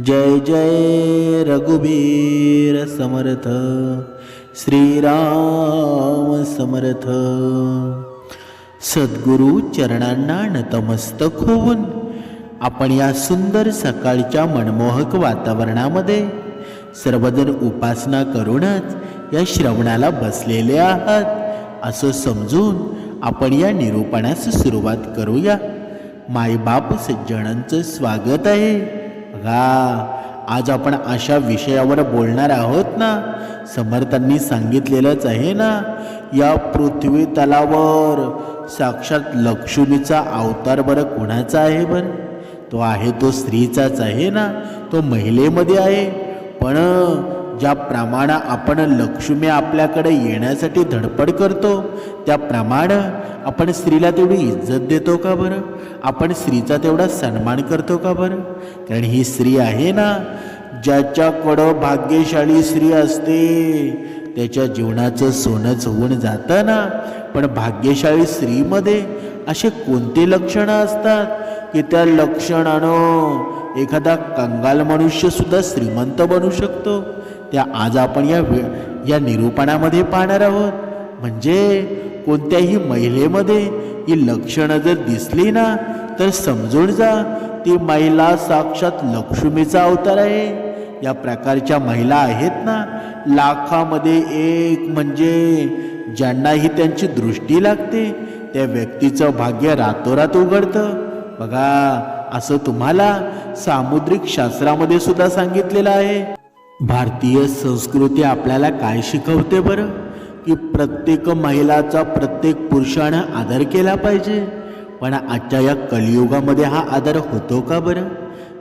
जय जय रघुवीर समर्थ श्रीराम समर्थ। सद्गुरु चरणांना नतमस्तक होऊन आपण या सुंदर सकाळच्या मनमोहक वातावरणामध्ये सर्वजण उपासना करूनच या श्रवणाला बसलेले आहात असं समजून आपण या निरूपणास सुरुवात करूया. मायबाप सज्जनांचं स्वागत आहे. बघा आज आपण अशा विषयावर बोलणार आहोत ना? समर्थांनी सांगितलेलंच आहे ना? या पृथ्वी तलावर साक्षात लक्ष्मीचा अवतार बरं कोणाचा आहे बरं? तो आहे तो स्त्रीचाच आहे ना? तो महिलेमध्ये आहे. पण ज्याप्रमाणे आपण लक्ष्मी आपल्याकडे येण्यासाठी धडपड करतो त्याप्रमाणे आपण स्त्रीला तेवढी इज्जत देतो का बरं? आपण स्त्रीचा तेवढा सन्मान करतो का बरं? कारण ही स्त्री आहे ना ज्याच्याकडं भाग्यशाली स्त्री असते त्याच्या जीवनाचं सोनंच होऊन जातं ना. पण भाग्यशाली स्त्रीमध्ये असे कोणते लक्षणं असतात? की त्या लक्षणानं एखादा कंगाल मनुष्यसुद्धा श्रीमंत बनू शकतो? त्या आज आपण या वे या निरूपणामध्ये पाहणार आहोत. म्हणजे कोणत्याही महिलेमध्ये ही लक्षणं जर दिसली ना तर समजून जा ती महिला साक्षात लक्ष्मीचा अवतार आहे. या प्रकारच्या महिला आहेत ना लाखामध्ये एक म्हणजे ज्यांनाही त्यांची दृष्टी लागते त्या व्यक्तीचं भाग्य रातोरात उघडतं. बघा असं तुम्हाला सामुद्रिक शास्त्रामध्ये सुद्धा सांगितलेलं आहे. भारतीय संस्कृती आपल्याला काय शिकवते बरं? की प्रत्येक महिलाचा प्रत्येक पुरुषानं आदर केला पाहिजे. पण आजच्या या कलियुगामध्ये हा आदर होतो का बरं?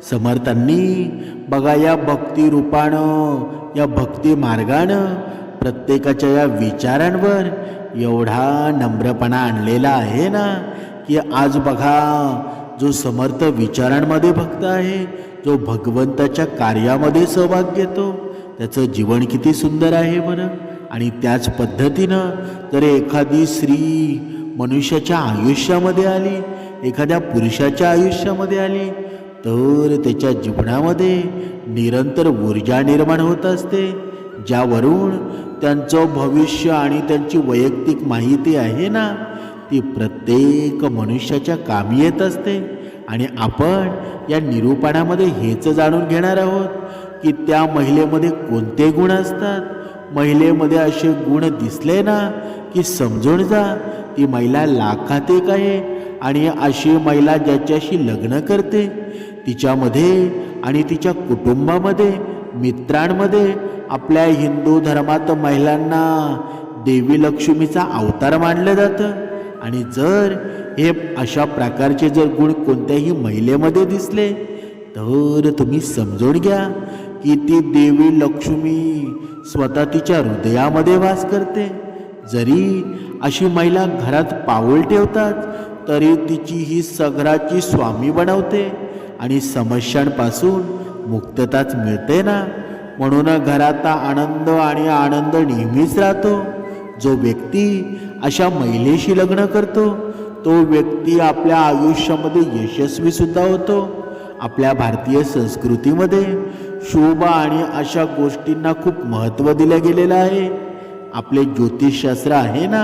समर्थांनी बघा या भक्ती रूपानं या भक्ती मार्गानं प्रत्येकाच्या या विचारांवर एवढा नम्रपणा आणलेला आहे ना की आज बघा जो समर्थ विचारांमध्ये भक्त आहे जो भगवंताच्या कार्यामध्ये सहभाग घेतो त्याचं जीवन किती सुंदर आहे बरं? आणि त्याच पद्धतीनं जर एखादी स्त्री मनुष्याच्या आयुष्यामध्ये आली एखाद्या पुरुषाच्या आयुष्यामध्ये आली तर त्याच्या जीवनामध्ये निरंतर ऊर्जा निर्माण होत असते ज्यावरून त्यांचं भविष्य आणि त्यांची वैयक्तिक माहिती आहे ना ती प्रत्येक मनुष्याच्या कामी येत असते. आणि आपण या निरूपणामध्ये हेच जाणून घेणार आहोत की त्या महिलेमध्ये कोणते गुण असतात? महिलेमध्ये असे गुण दिसले ना की समजून जा ती महिला लाखात एक आहे आणि अशी महिला ज्याच्याशी लग्न करते तिच्यामध्ये आणि तिच्या कुटुंबामध्ये मित्रांमध्ये आपल्या हिंदू धर्मात महिलांना देवी लक्ष्मीचा अवतार मानलं जातं. आणि जर हे अशा प्रकारचे जर गुण कोणत्याही महिलेमध्ये दिसले तर तुम्ही समजून घ्या की ती देवी लक्ष्मी स्वतः तिच्या हृदयामध्ये वास करते. जरी अशी महिला घरात पाऊल ठेवतात तरी तिची ही सगळाची स्वामी बनवते आणि समस्यांपासून मुक्तताच मिळते ना? म्हणून घरात आनंद आणि आनंद नेहमीच राहतो. जो व्यक्ती अशा महिलेशी लग्न करतो तो व्यक्ती आपल्या आयुष्यामध्ये यशस्वीसुद्धा होतो. आपल्या भारतीय संस्कृतीमध्ये शुभ आणि अशा गोष्टींना खूप महत्त्व दिलं गेलेलं आहे. आपले ज्योतिषशास्त्र आहे ना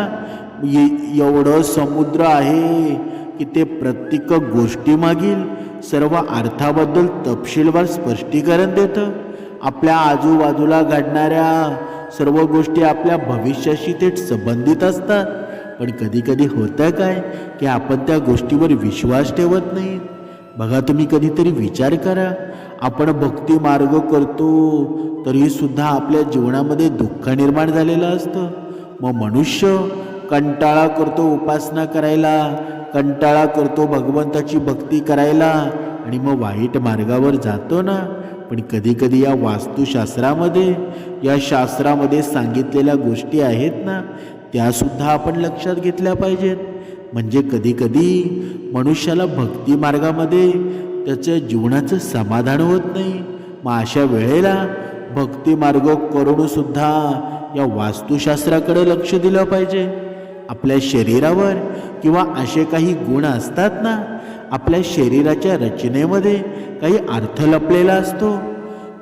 एवढं समुद्र आहे की ते प्रत्येक गोष्टीमागील सर्व अर्थाबद्दल तपशीलवार स्पष्टीकरण देतं. आपल्या आजूबाजूला घडणाऱ्या सर्व गोष्टी आपल्या भविष्याशी थेट संबंधित असतात. पण कधी कधी होतं काय की आपण त्या गोष्टीवर विश्वास ठेवत नाही. बघा तुम्ही कधीतरी विचार करा. आपण भक्ती मार्ग करतो तरी सुद्धा आपल्या जीवनामध्ये दुःख निर्माण झालेलं असतं. मग मनुष्य कंटाळा करतो उपासना करायला कंटाळा करतो भगवंताची भक्ती करायला आणि मग वाईट मार्गावर जातो ना. पण कधीकधी या वास्तुशास्त्रामध्ये या शास्त्रामध्ये सांगितलेल्या गोष्टी आहेत ना त्यासुद्धा आपण लक्षात घेतल्या पाहिजेत. म्हणजे कधीकधी मनुष्याला भक्ती मार्गामध्ये त्याच्या जीवनाचं समाधान होत नाही. मग अशा वेळेला भक्तिमार्ग करूनसुद्धा या वास्तुशास्त्राकडे लक्ष दिलं पाहिजे. आपल्या शरीरावर किंवा असे काही गुण असतात ना आपल्या शरीराच्या रचनेमध्ये काही अर्थ लपलेला असतो.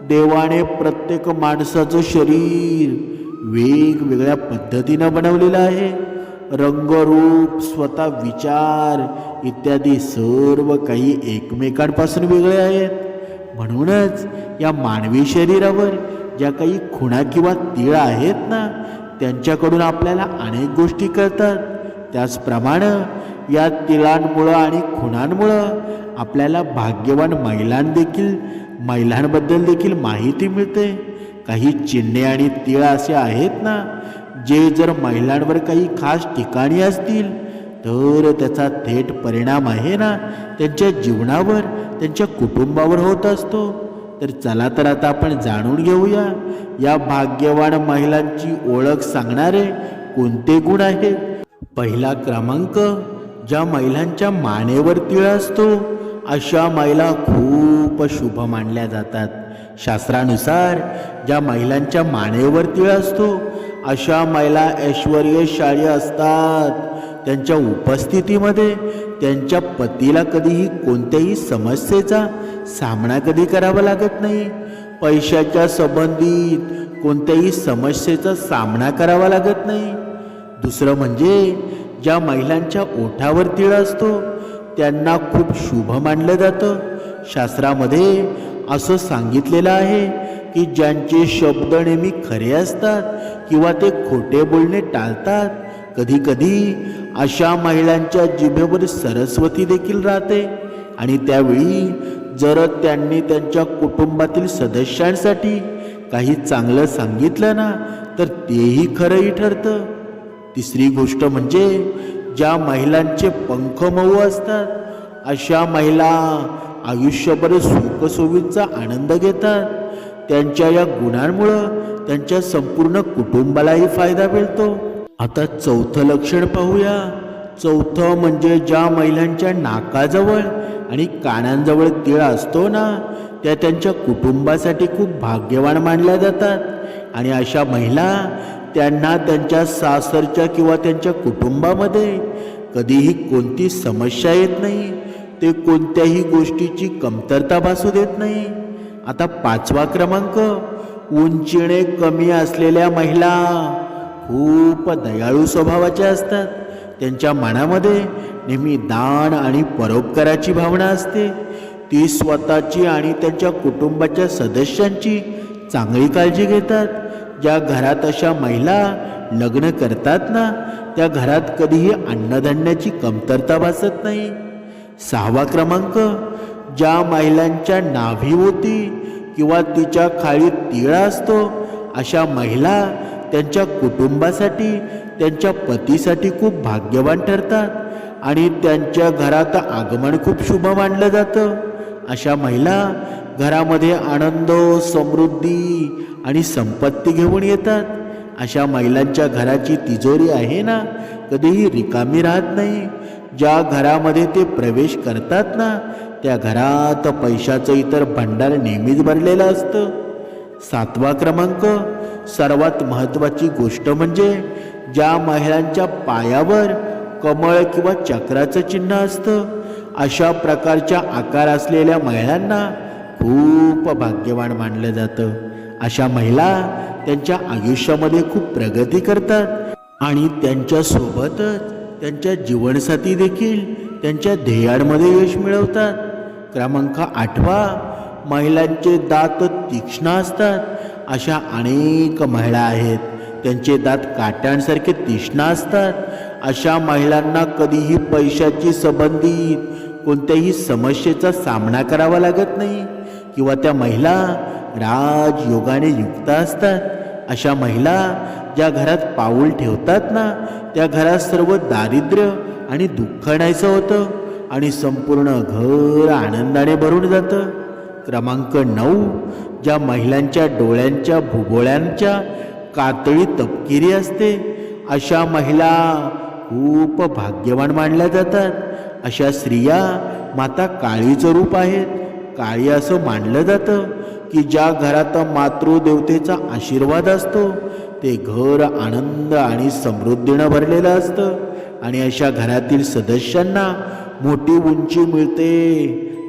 देवाने प्रत्येक माणसाचं शरीर वेगवेगळ्या पद्धतीनं बनवलेलं आहे. रंगरूप स्वतः विचार इत्यादी सर्व काही एकमेकांपासून वेगळे आहेत. म्हणूनच या मानवी शरीरावर ज्या काही खुणा किंवा तीळ आहेत ना त्यांच्याकडून आपल्याला अनेक गोष्टी कळतात. त्याचप्रमाणे या तिळांमुळं आणि खुणांमुळं आपल्याला भाग्यवान महिलांदेखील महिलांबद्दल देखील माहिती मिळते. काही चिन्हे आणि तिळ असे आहेत ना जे जर महिलांवर काही खास ठिकाणी असतील तर त्याचा थेट परिणाम आहे ना त्यांच्या जीवनावर त्यांच्या कुटुंबावर होत असतो. तर चला तर आता आपण जाणून घेऊया या भाग्यवान महिलांची ओळख सांगणारे कोणते गुण आहेत? पहिला क्रमांक ज्या महिलांच्या मानेवर तिळ असतो अशा महिला खूप शुभ मानल्या जातात. शास्त्रानुसार ज्या महिलांच्या मानेवर तिळ असतो अशा महिला ऐश्वर्यशाळी असतात. त्यांच्या उपस्थितीमध्ये त्यांच्या पतीला कधीही कोणत्याही समस्येचा सामना कधी करावा लागत नाही. पैशाच्या संबंधित कोणत्याही समस्येचा सामना करावा लागत नाही. दुसरं म्हणजे ज्या महिलांच्या ओठावर तिळ असतो त्यांना खूप शुभ मानलं जातं. शास्त्रामध्ये असं सांगितलेलं आहे की ज्यांचे शब्द नेहमी खरे असतात किंवा ते खोटे बोलणे टाळतात कधी कधी अशा महिलांच्या जिभेवर सरस्वती देखील राहते. आणि त्यावेळी जर त्यांनी त्यांच्या कुटुंबातील सदस्यांसाठी काही चांगलं सांगितलं ना तर तेही खरंही ठरतं. तिसरी गोष्ट म्हणजे ज्या महिलांचे पंख मऊ असतात अशा महिला आयुष्यभर सुखसोयींचा आनंद घेतात. त्यांच्या या गुणांमुळं त्यांच्या संपूर्ण कुटुंबालाही फायदा मिळतो. आता चौथं लक्षण पाहूया. चौथं म्हणजे ज्या महिलांच्या नाकाजवळ आणि कानांजवळ तिळ असतो ना त्या त्यांच्या कुटुंबासाठी खूप भाग्यवान मानल्या जातात. आणि अशा महिला त्यांना त्यांच्या सासरच्या किंवा त्यांच्या कुटुंबामध्ये कधीही कोणती समस्या येत नाही ते कोणत्याही गोष्टीची कमतरता भासू देत नाही. आता पाचवा क्रमांक उंचीने कमी असलेल्या महिला खूप दयाळू स्वभावाच्या असतात. त्यांच्या मनामध्ये नेहमी दान आणि परोपकाराची भावना असते. ती स्वतःची आणि त्यांच्या कुटुंबाच्या सदस्यांची चांगली काळजी घेतात. ज्या घरात अशा महिला लग्न करतात ना त्या घरात कधीही अन्नधान्याची कमतरता भासत नाही. सहावा क्रमांक ज्या महिलांच्या नाभीवोती किंवा तिच्या खाली तिळा असतो अशा महिला त्यांच्या कुटुंबासाठी त्यांच्या पतीसाठी खूप भाग्यवान ठरतात आणि त्यांच्या घरात आगमन खूप शुभ मानलं जातं. अशा महिला घरामध्ये आनंद समृद्धी आणि संपत्ती घेऊन येतात. अशा महिलांच्या घराची तिजोरी आहे ना? कधीही रिकामी राहत नाही. ज्या घरामध्ये ते प्रवेश करतात ना त्या घरात पैशाचं इतर भंडार नेहमीच भरलेलं असतं. सातवा क्रमांक सर्वात महत्त्वाची गोष्ट म्हणजे ज्या महिलांच्या पायावर कमळ किंवा चक्राचं चिन्ह असतं. अशा प्रकारच्या आकार असलेल्या महिलांना खूप भाग्यवान मानलं जातं. अशा महिला त्यांच्या आयुष्यामध्ये खूप प्रगती करतात आणि त्यांच्यासोबतच त्यांच्या जीवनसाथी देखील त्यांच्या ध्येयांमध्ये यश मिळवतात. क्रमांक आठवा महिलांचे दात तीक्ष्ण असतात. अशा अनेक महिला आहेत. त्यांचे दात काट्यांसारखे तीक्ष्ण असतात. अशा महिलांना कधीही पैशाची संबंधित कोणत्याही समस्येचा सामना करावा लागत नाही किंवा त्या महिला राजयोगाने युक्त असतात. अशा महिला ज्या घरात पाऊल ठेवतात ना त्या घरात सर्व दारिद्र्य आणि दुःख आणायचं होतं आणि संपूर्ण घर आनंदाने भरून जातं. क्रमांक नऊ ज्या महिलांच्या डोळ्यांच्या भुगोळ्यांच्या कातळी तपकिरी असते अशा महिला खूप भाग्यवान मानल्या जातात. अशा स्त्रिया माता काळीचं रूप आहेत. काळी असं मानलं जातं. की ज्या घरात मातृदेवतेचा आशीर्वाद असतो ते घर आनंद आणि समृद्धीनं भरलेलं असतं. आणि अशा घरातील सदस्यांना मोठी उंची मिळते.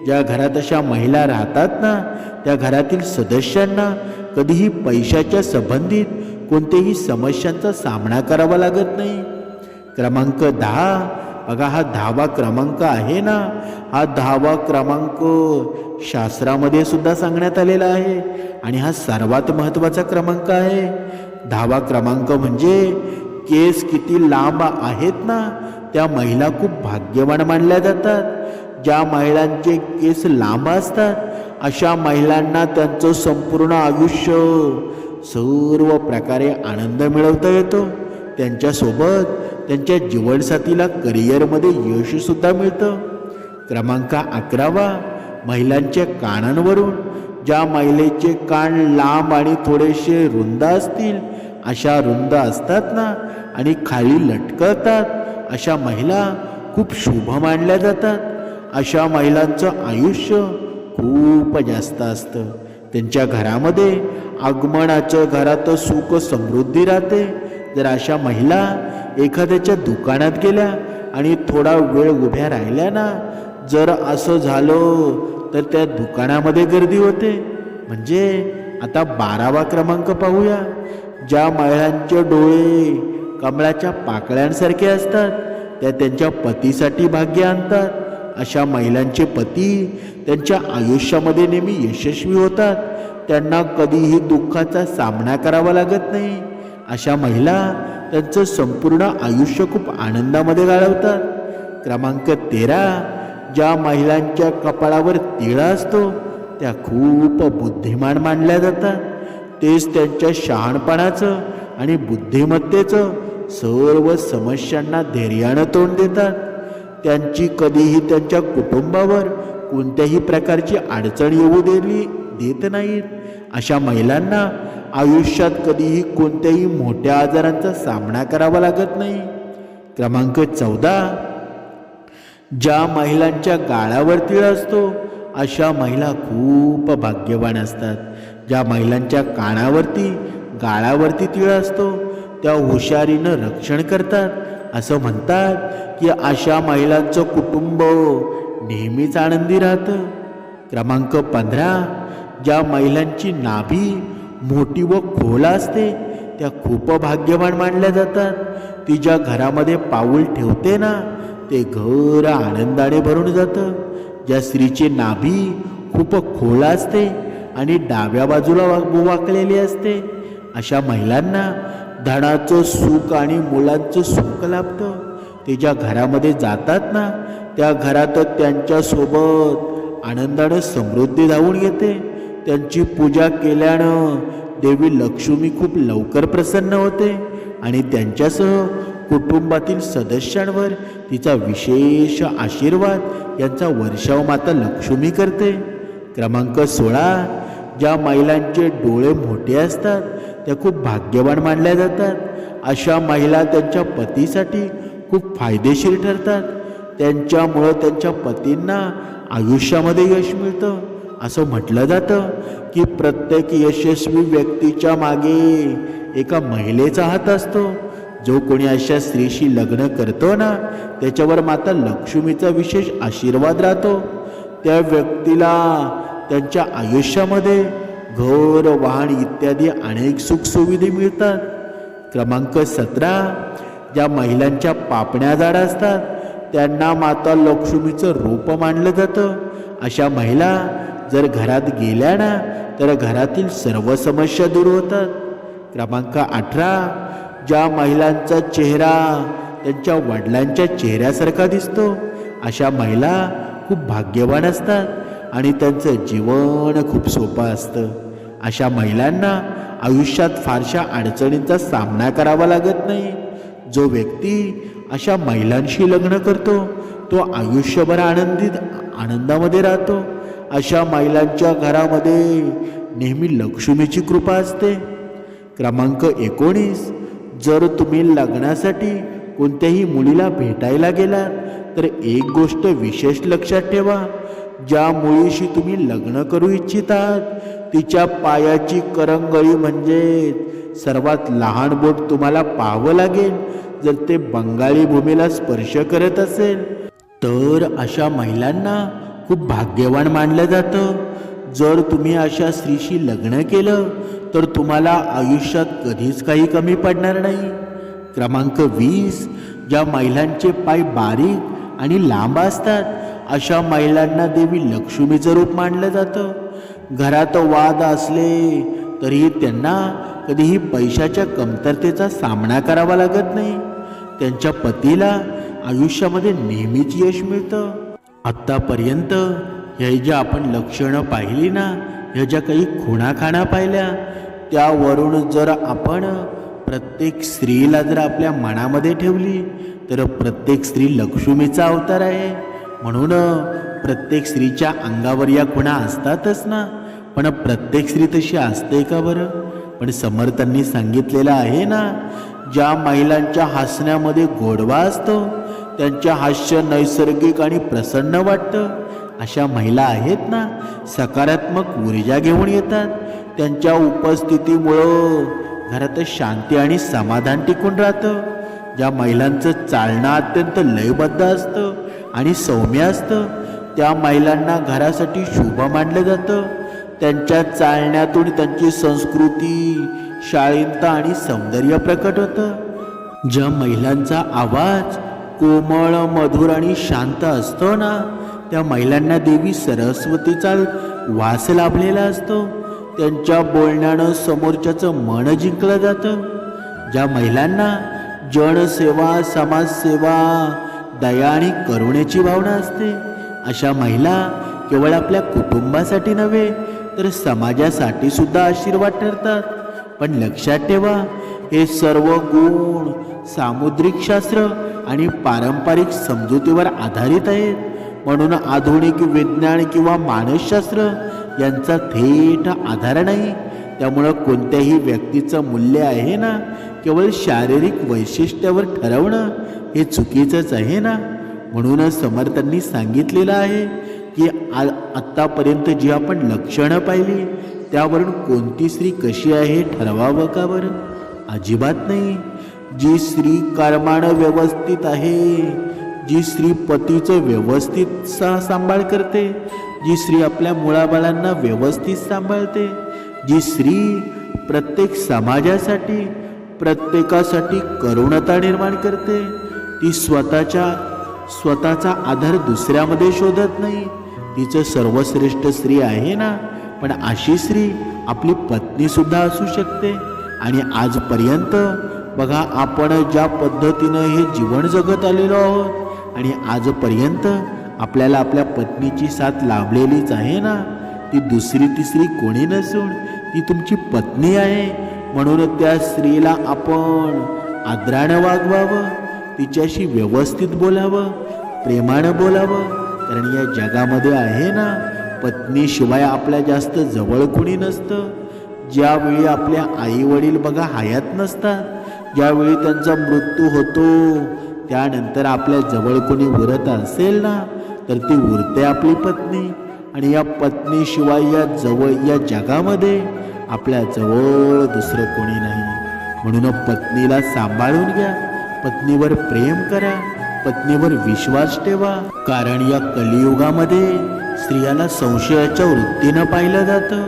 ज्या घरात अशा महिला राहतात ना त्या घरातील सदस्यांना कधीही पैशाच्या संबंधित कोणत्याही समस्यांचा सामना करावा लागत नाही. क्रमांक दहा अगं हा दहावा क्रमांक आहे ना? हा दहावा क्रमांक शास्त्रामध्ये सुद्धा सांगण्यात आलेला आहे. आणि हा सर्वात महत्त्वाचा क्रमांक आहे. दहावा क्रमांक म्हणजे केस किती लांब आहेत ना? त्या महिला खूप भाग्यवान मानल्या जातात. ज्या महिलांचे केस लांब असतात अशा महिलांना त्यांचं संपूर्ण आयुष्य सर्व प्रकारे आनंद मिळवता येतो. त्यांच्यासोबत त्यांच्या जीवनसाथीला करिअरमध्ये यशसुद्धा मिळतं. क्रमांक अकरावा महिलांच्या कानांवरून ज्या महिलेचे कान लांब आणि थोडेसे रुंद असतील अशा रुंद असतात ना आणि खाली लटकतात अशा महिला खूप शुभ मानल्या जातात. अशा महिलांचं आयुष्य खूप जास्त असतं. त्यांच्या घरामध्ये आगमनाचं घरात सुख समृद्धी राहते. जर अशा महिला एखाद्याच्या दुकानात गेल्या आणि थोडा वेळ उभ्या राहिल्या ना जर असं झालं तर त्या दुकानामध्ये गर्दी होते. म्हणजे आता बारावा क्रमांक पाहूया. ज्या महिलांचे डोळे कमळाच्या पाकळ्यांसारखे असतात त्या त्यांच्या पतीसाठी भाग्य आणतात. अशा महिलांचे पती त्यांच्या आयुष्यामध्ये नेहमी यशस्वी होतात. त्यांना कधीही दुःखाचा सामना करावा लागत नाही. अशा महिला त्यांचं संपूर्ण आयुष्य खूप आनंदामध्ये घालवतात क्रमांक तेरा ज्या महिलांच्या कपाळावर तिळा असतो त्या खूप बुद्धिमान मानल्या जातात. तेच त्यांच्या शहाणपणाचं आणि बुद्धिमत्तेचं सर्व समस्यांना धैर्यानं तोंड देतात. त्यांची कधीही त्यांच्या कुटुंबावर कोणत्याही प्रकारची अडचण येऊ दिली देत नाहीत. अशा महिलांना आयुष्यात कधीही कोणत्याही मोठ्या आजारांचा सामना करावा लागत नाही. क्रमांक चौदा. ज्या महिलांच्या गाळावर तिळ असतो अशा महिला खूप भाग्यवान असतात. ज्या महिलांच्या कानावरती गाळावरती तिळ असतो त्या हुशारीनं रक्षण करतात. असं म्हणतात की अशा महिलांचं कुटुंब नेहमीच आनंदी राहतं. क्रमांक पंधरा. ज्या महिलांची नाभी मोठी व खोल असते त्या खूप भाग्यवान मानल्या जातात. ती ज्या घरामध्ये पाऊल ठेवते ना ते घर आनंदाने भरून जातं. ज्या स्त्रीची नाभी खूप खोल असते आणि डाव्या बाजूला वाकलेली असते अशा महिलांना धनाचं सुख आणि मुलांचं सुख लाभतं. ते ज्या घरामध्ये जातात ना त्या घरात त्यांच्यासोबत आनंदानं समृद्धी धावून येते. त्यांची पूजा केल्यानं देवी लक्ष्मी खूप लवकर प्रसन्न होते आणि त्यांच्यासह कुटुंबातील सदस्यांवर तिचा विशेष आशीर्वाद यांचा वर्षाव माता लक्ष्मी करते. क्रमांक सोळा ज्या महिलांचे डोळे मोठे असतात त्या खूप भाग्यवान मानल्या जातात. अशा महिला त्यांच्या पतीसाठी खूप फायदेशीर ठरतात. त्यांच्यामुळं त्यांच्या पतींना आयुष्यामध्ये यश मिळतं. असं म्हटलं जातं की प्रत्येक यशस्वी व्यक्तीच्या मागे एका महिलेचा हात असतो. जो कोणी अशा स्त्रीशी लग्न करतो ना त्याच्यावर माता लक्ष्मीचा विशेष आशीर्वाद राहतो. त्या व्यक्तीला त्यांच्या आयुष्यामध्ये घर वाहन इत्यादी अनेक सुखसुविधा मिळतात. क्रमांक सतरा ज्या महिलांच्या पापण्या जाड असतात त्यांना माता लक्ष्मीचं रूप मानलं जातं. अशा महिला जर घरात गेल्या ना तर घरातील सर्व समस्या दूर होतात. क्रमांक अठरा ज्या महिलांचा चेहरा त्यांच्या वडिलांच्या चेहऱ्यासारखा दिसतो अशा महिला खूप भाग्यवान असतात आणि त्यांचं जीवन खूप सोपं असतं. अशा महिलांना आयुष्यात फारशा अडचणींचा सामना करावा लागत नाही. जो व्यक्ती अशा महिलांशी लग्न करतो तो आयुष्यभर आनंदित आनंदामध्ये राहतो. अशा महिलांच्या घरामध्ये नेहमी लक्ष्मीची कृपा असते. क्रमांक एकोणीस. जर तुम्ही लग्नासाठी कोणत्याही मुलीला भेटायला गेलात तर एक गोष्ट विशेष लक्षात ठेवा. ज्या मुलीशी तुम्ही लग्न करू इच्छितात तिच्या पायाची करंगळी म्हणजे सर्वात लहान बोट तुम्हाला पाहावं लागेल. जर ते बंगाली भूमीला स्पर्श करत असेल तर अशा महिलांना खूप भाग्यवान मानलं जातं. जर तुम्ही अशा स्त्रीशी लग्न केलं तर तुम्हाला आयुष्यात कधीच काही कमी पडणार नाही. क्रमांक वीस ज्या महिलांचे पाय बारीक आणि लांब असतात अशा महिलांना देवी लक्ष्मीचं रूप मानलं जातं. घरात वाद असले तरीही त्यांना कधीही पैशाच्या कमतरतेचा सामना करावा लागत नाही. त्यांच्या पतीला आयुष्यामध्ये नेहमीच यश मिळतं. आत्तापर्यंत हे ज्या आपण लक्षणं पाहिली ना ह्या ज्या काही खुणाखाणा पाहिल्या त्यावरून जर आपण प्रत्येक स्त्रीला जर आपल्या मनामध्ये ठेवली तर प्रत्येक स्त्री लक्ष्मीचा अवतार आहे. म्हणून प्रत्येक स्त्रीच्या अंगावर या खुणा असतातच ना पण प्रत्येक स्त्री तशी असते का बरं? पण समर्थांनी सांगितलेलं आहे ना ज्या महिलांच्या हसण्यामध्ये गोडवा असतो त्यांच्या हास्य नैसर्गिक आणि प्रसन्न वाटतं. अशा महिला आहेत ना सकारात्मक ऊर्जा घेऊन येतात. त्यांच्या उपस्थितीमुळं घरात शांती आणि समाधान टिकून राहतं. ज्या महिलांचं चालणं अत्यंत लयबद्ध असतं आणि सौम्य असतं त्या महिलांना घरासाठी शुभ मानलं जातं. त्यांच्या चालण्यातून त्यांची संस्कृती शाळीनता आणि सौंदर्य प्रकट होतं. ज्या महिलांचा आवाज कोमळ मधुर आणि शांत असतो ना त्या महिलांना देवी सरस्वतीचा वास लाभलेला असतो. त्यांच्या बोलण्यानं समोरच्याचं मन जिंकलं जातं. ज्या महिलांना जनसेवा समाजसेवा दया आणि करुणेची भावना असते अशा महिला केवळ आपल्या कुटुंबासाठी नव्हे तर समाजासाठी सुद्धा आशीर्वाद ठरतात. पण लक्षात ठेवा हे सर्व गुण सामुद्रिक शास्त्र आणि पारंपरिक समजुतीवर आधारित आहेत म्हणून आधुनिक विज्ञान किंवा मानसशास्त्र यांचा थेट आधार नाही. त्यामुळं कोणत्याही व्यक्तीचं मूल्य आहे ना केवळ शारीरिक वैशिष्ट्यावर ठरवणं हे चुकीचंच आहे ना? म्हणूनच समर्थांनी सांगितलेलं आहे की आ आत्तापर्यंत जी आपण लक्षणं पाहिली त्यावरून कोणती स्त्री कशी आहे ठरवावं का बरं? अजिबात नाही. जी स्त्री कर्मानं व्यवस्थित आहे जी स्त्री पतीचं व्यवस्थित सा सांभाळ करते जी स्त्री आपल्या मुळाबाळांना व्यवस्थित सांभाळते जी स्त्री प्रत्येक समाजासाठी प्रत्येकासाठी करुणता निर्माण करते ती स्वतःच्या स्वतःचा आधार दुसऱ्यामध्ये शोधत नाही. तिचं सर्वश्रेष्ठ स्त्री आहे ना पण अशी स्त्री आपली पत्नीसुद्धा असू शकते. आणि आजपर्यंत बघा आपण ज्या पद्धतीनं हे जीवन जगत आलेलो आहोत आणि आजपर्यंत आपल्याला आपल्या पत्नीची साथ लाभलेलीच आहे ना? ती दुसरी तिसरी कोणी नसून ती तुमची पत्नी आहे. म्हणून त्या स्त्रीला आपण आदरानं वागवावं तिच्याशी व्यवस्थित बोलावं प्रेमानं बोलावं. कारण या जगामध्ये आहे ना पत्नीशिवाय आपल्या जास्त जवळ कोणी नसतं. ज्यावेळी आपल्या आई वडील बघा हयात नसतात. ज्यावेळी त्यांचा मृत्यू होतो त्यानंतर आपल्या जवळ कोणी उरत असेल ना तर ती उरते आपली पत्नी. आणि या पत्नीशिवाय या जवळ या जगामध्ये आपल्या जवळ दुसरं कोणी नाही. म्हणून पत्नीला सांभाळून घ्या. पत्नीवर प्रेम करा. पत्नीवर विश्वास ठेवा. कारण या कलियुगामध्ये स्त्रियाला संशयाच्या वृत्तीनं पाहिलं जातं.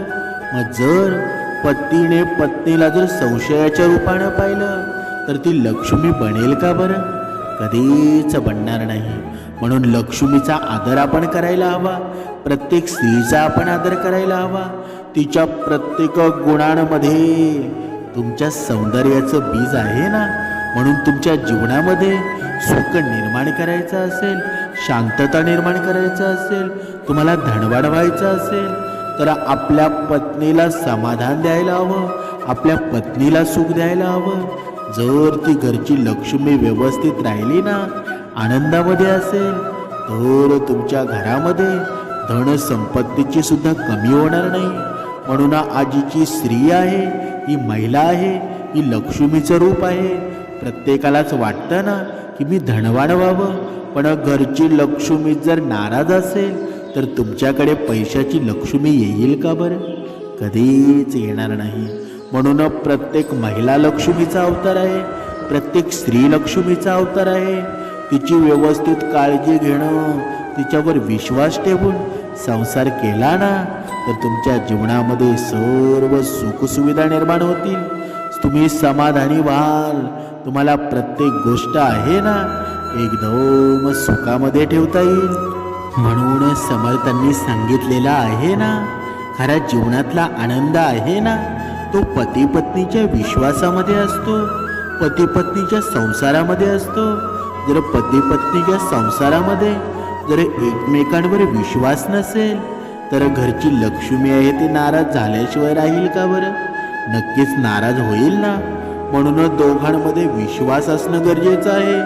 मग जर पतीने पत्नीला जर संशयाच्या रूपानं पाहिलं तर ती लक्ष्मी बनेल का बरं? कधीच बनणार नाही. म्हणून लक्ष्मीचा आदर आपण करायला हवा. प्रत्येक स्त्रीचा आपण आदर करायला हवा. तिच्या प्रत्येक गुणांमध्ये तुमच्या सौंदर्याचं बीज आहे ना? म्हणून तुमच्या जीवनामध्ये सुख निर्माण करायचं असेल शांतता निर्माण करायचं असेल तुम्हाला धन वाढवायचं असेल तर आपल्या पत्नीला समाधान द्यायला हवं आपल्या पत्नीला सुख द्यायला हवं. जर ती घरची लक्ष्मी व्यवस्थित राहिली ना आनंदामध्ये असेल तर तुमच्या घरामध्ये धन संपत्तीची सुद्धा कमी होणार नाही. म्हणून आजीची स्त्री आहे ही महिला आहे ही लक्ष्मीचं रूप आहे. प्रत्येकालाच वाटतं ना की मी धनवान व्हावं. पण घरची लक्ष्मी जर नाराज असेल तर तुमच्याकडे पैशाची लक्ष्मी येईल का बरं? कधीच येणार नाही. म्हणून प्रत्येक महिला लक्ष्मीचा अवतार आहे प्रत्येक स्त्री लक्ष्मीचा अवतार आहे. तिची व्यवस्थित काळजी घेणं तिच्यावर विश्वास ठेवून संसार केला ना तर तुमच्या जीवनामध्ये सर्व सुखसुविधा निर्माण होतील. तुम्ही समाधानी व्हाल. तुम्हाला प्रत्येक गोष्ट आहे ना एकदम सुखामध्ये ठेवता येईल. म्हणून समर्थांनी सांगितलेला आहे ना खऱ्या जीवनातला आनंद आहे ना तो पती पत्नीच्या विश्वासामध्ये असतो पती पत्नीच्या संसारामध्ये असतो. जर पती पत्नीच्या संसारामध्ये जर एकमेकांवर विश्वास नसेल तर घरची लक्ष्मी आहे ती नाराज झाल्याशिवाय राहील का बरं? नक्कीच नाराज होईल ना. म्हणून दोघांमध्ये विश्वास असणं गरजेचं आहे.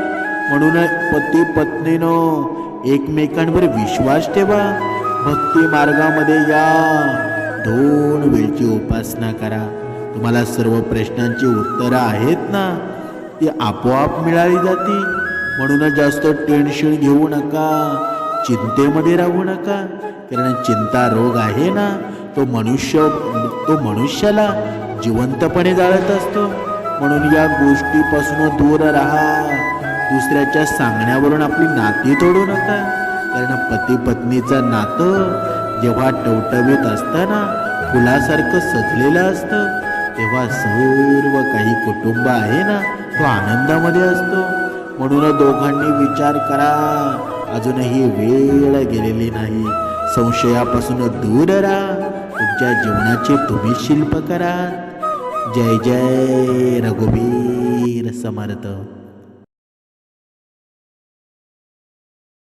म्हणून पती पत्नीनं एकमेकांवर विश्वास ठेवा. भक्ती मार्गामध्ये या. दोन वेळची उपासना करा. तुम्हाला सर्व प्रश्नांची उत्तरं आहेत ना? ती आपोआप मिळाली जाती. म्हणूनच जास्त टेन्शन घेऊ नका. चिंतेमध्ये राहू नका. कारण चिंता रोग आहे ना? तो मनुष्य तो मनुष्याला जिवंतपणे जाळत असतो. म्हणून या गोष्टीपासून दूर राहा. दुसऱ्याच्या सांगण्यावरून आपली नाती तोडू नका. कारण पती पत्नीचं नातं जेव्हा टवटवीत असताना फुलासारखं सजलेलं असतं तेव्हा सर्व काही कुटुंब आहे ना तो आनंदामध्ये असतो. म्हणून दोघांनी विचार करा अजूनही वेळ गेलेली नाही. संशयापासून दूर राहा तुमच्या जीवनाचे तुम्ही शिल्प करा. जय जय रघुवीर समर्थ.